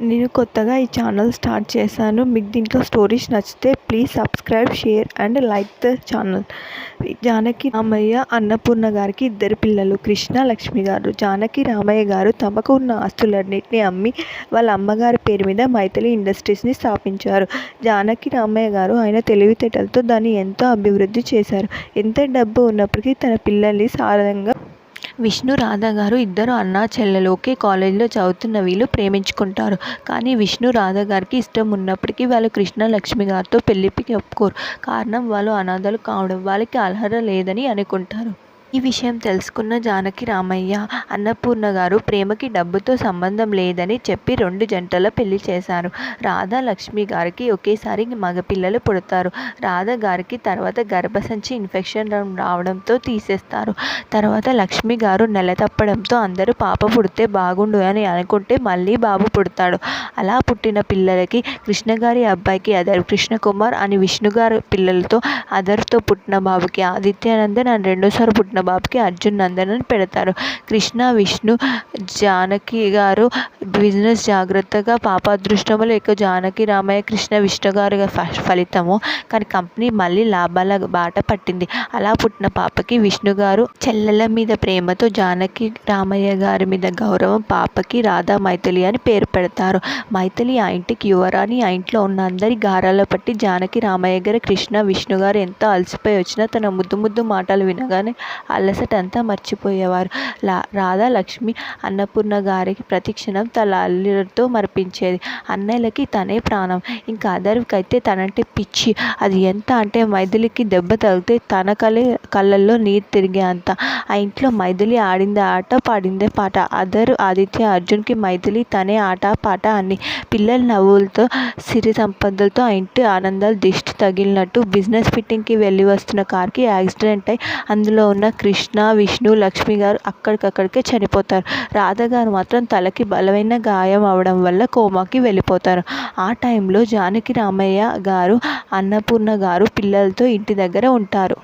నేను కొత్తగా ఈ ఛానల్ స్టార్ట్ చేశాను. మీకు దీంట్లో స్టోరీస్ నచ్చితే please subscribe share and like the channel. Janaki Ramayya Annapurna గారికి ఇద్దరు పిల్లలు కృష్ణ లక్ష్మి గారు. జానకి రామయ్య గారు తమకు ఉన్న ఆస్తులన్నింటినీ అమ్మి వాళ్ళ అమ్మగారి పేరు మీద మైథిలి ఇండస్ట్రీస్ని స్థాపించారు. జానకి రామయ్య గారు ఆయన తెలివితేటలతో దాన్ని ఎంతో అభివృద్ధి చేశారు. ఎంత డబ్బు ఉన్నప్పటికీ తన పిల్లల్ని సారంగా విష్ణు రాధ గారు ఇద్దరు అన్నా చెల్లెలు ఒకే కాలేజీలో చదువుతున్న వీళ్ళు ప్రేమించుకుంటారు. కానీ విష్ణు రాధ గారికి ఇష్టం ఉన్నప్పటికీ వాళ్ళు కృష్ణ లక్ష్మి గారితో పెళ్ళికి ఒప్పుకోరు. కారణం వాళ్ళు అనాథలు కావడం వాళ్ళకి అర్హత లేదని అనుకుంటారు. ఈ విషయం తెలుసుకున్న జానకి రామయ్య అన్నపూర్ణ గారు ప్రేమకి డబ్బుతో సంబంధం లేదని చెప్పి రెండు జంటల పెళ్ళి చేశారు. రాధా లక్ష్మి గారికి ఒకేసారి మగపిల్లలు పుడతారు. రాధ గారికి తర్వాత గర్భసంచి ఇన్ఫెక్షన్ రావడంతో తీసేస్తారు. తర్వాత లక్ష్మి గారు నెల తప్పడంతో అందరూ పాప పుడితే బాగుండు అని అనుకుంటే మళ్ళీ బాబు పుడతాడు. అలా పుట్టిన పిల్లలకి కృష్ణ గారి అబ్బాయికి అదర్ కృష్ణకుమార్ అని విష్ణు గారి పిల్లలతో అదర్తో పుట్టిన బాబుకి ఆదిత్యానందన్ అని రెండోసారి పుట్టిన బాబుకి అర్జున్ నందన్ అని పెడతారు. కృష్ణ విష్ణు జానకి గారు బిజినెస్ జాగ్రత్తగా పాప ఎక్కువ జానకి రామయ్య కృష్ణ విష్ణు గారి ఫలితము. కానీ కంపెనీ మళ్ళీ లాభాల బాట పట్టింది. అలా పుట్టిన పాపకి విష్ణు గారు చెల్లెల మీద ప్రేమతో జానకి రామయ్య గారి మీద గౌరవం పాపకి రాధా మైథిలి అని పేరు పెడతారు. మైథిలి ఆ ఇంటికి యువరాణి ఆ ఇంట్లో ఉన్న అందరి గారాల పట్టి జానకి రామయ్య గారు కృష్ణ విష్ణు గారు ఎంతో అలసిపోయి వచ్చినా తన ముద్దు ముద్దు మాటలు వినగానే అలసట అంతా మర్చిపోయేవారు. లా రాధా లక్ష్మి అన్నపూర్ణ గారికి ప్రతిక్షణం తల అల్లుడితో మరిపించేది. అన్నయ్యలకి తనే ప్రాణం. ఇంకా అదర్వికి అయితే తనంటే పిచ్చి. అది ఎంత అంటే మైథిలికి దెబ్బ తగిలితే తన కలి కళ్ళల్లో నీరు తిరిగే అంత. ఆ ఇంట్లో మైథిలి ఆడిందే ఆట పాడిందే పాట. అదర్ ఆదిత్య అర్జున్కి మైథిలి తనే ఆట పాట అని పిల్లల నవ్వులతో సిరి సంపదలతో ఆ ఇంటి ఆనందాలు దిష్టి తగిలినట్టు. బిజినెస్ ఫిట్టింగ్కి వెళ్ళి వస్తున్న కార్కి యాక్సిడెంట్ అయి అందులో ఉన్న కృష్ణ విష్ణు లక్ష్మి గారు అక్కడికక్కడికే చనిపోతారు. రాధ గారు మాత్రం తలకి బలమైన గాయం అవడం వల్ల కోమాకి వెళ్ళిపోతారు. ఆ టైంలో జానకి రామయ్య గారు అన్నపూర్ణ గారు పిల్లలతో ఇంటి దగ్గర ఉంటారు.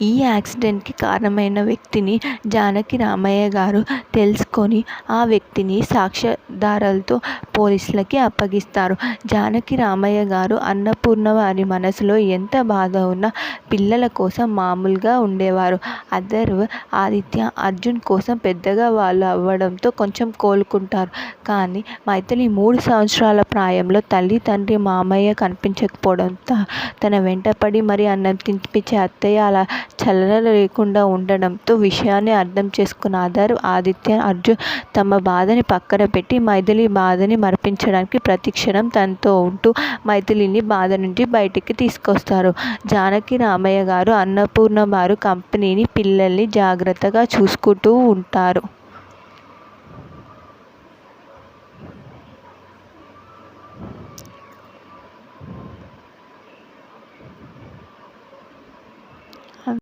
ఈ యాక్సిడెంట్కి కారణమైన వ్యక్తిని జానకి రామయ్య గారు తెలుసుకొని ఆ వ్యక్తిని సాక్ష్యాధారాలతో పోలీసులకి అప్పగిస్తారు. జానకి రామయ్య గారు అన్నపూర్ణ వారి మనసులో ఎంత బాధ ఉన్నా పిల్లల కోసం మామూలుగా ఉండేవారు. అదర్వ్ ఆదిత్య అర్జున్ కోసం పెద్దగా వాళ్ళు అవ్వడంతో కొంచెం కోలుకుంటారు. కానీ మైథిలి మూడు సంవత్సరాల ప్రాయంలో తల్లి తండ్రి మామయ్య కనిపించకపోవడంతో తన వెంటపడి మరి అన్నం తినిపించే అత్తయ్య అలా చలన లేకుండా ఉండడంతో విషయాన్ని అర్థం చేసుకున్న ఆధార్ ఆదిత్య అర్జున్ తమ బాధని పక్కన పెట్టి మైథిలి బాధని మర్పించడానికి ప్రతిక్షణం తనతో ఉంటూ మైథిలిని బాధ నుంచి బయటికి తీసుకొస్తారు. జానకి రామయ్య గారు అన్నపూర్ణ వారు కంపెనీని పిల్లల్ని జాగ్రత్తగా చూసుకుంటూ ఉంటారు.